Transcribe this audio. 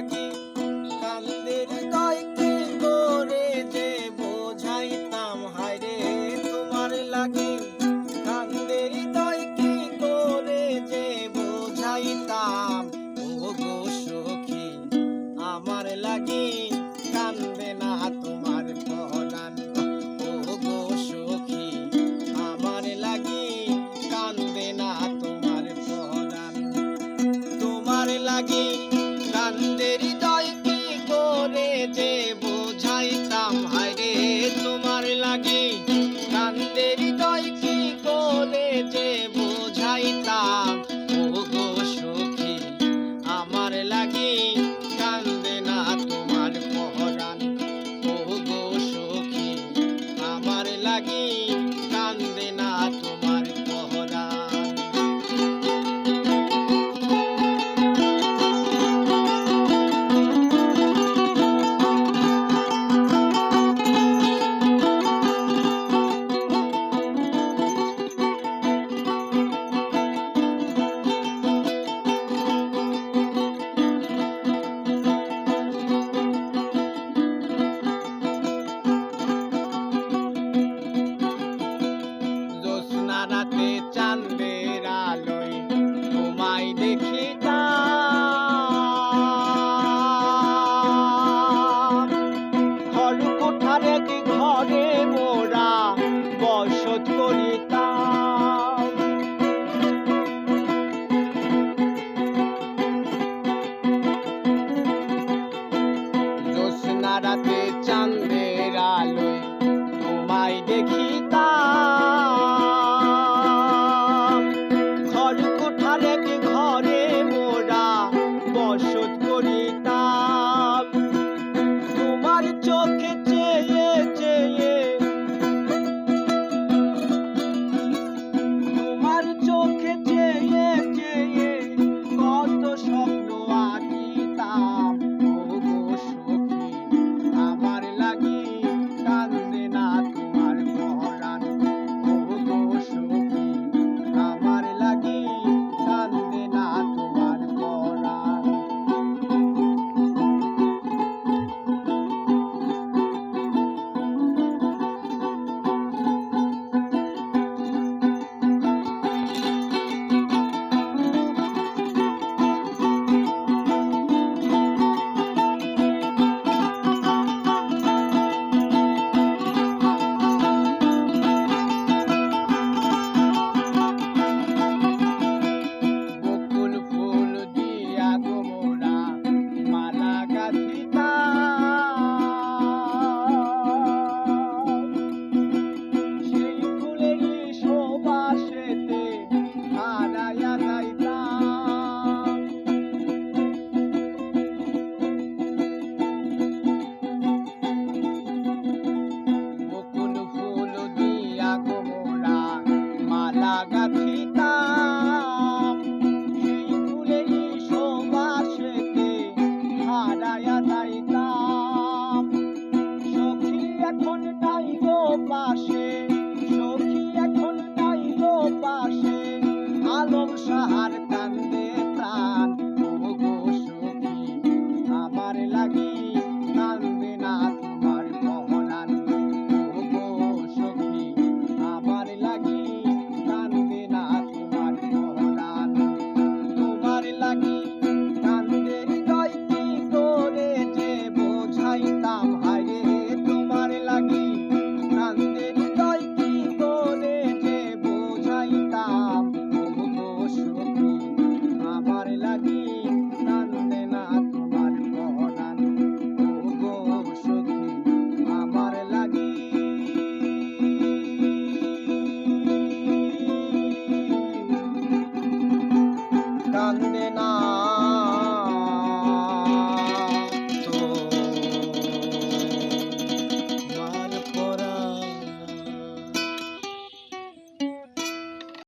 লাগে। কান্দের কয়কে করে যে বোঝাইতাম, হায়রে, তোমার লাগে। কান্দের দয়কে করে যে বোঝাইতাম ও গো সখী, আমার লাগে কান্দে না তোমার পলান ও গো সখী, আমার লাগে কান্দে না তোমার পলান তোমার লাগে বন্দের হৃদয় কি করে যে বোঝাইতাম a ficar.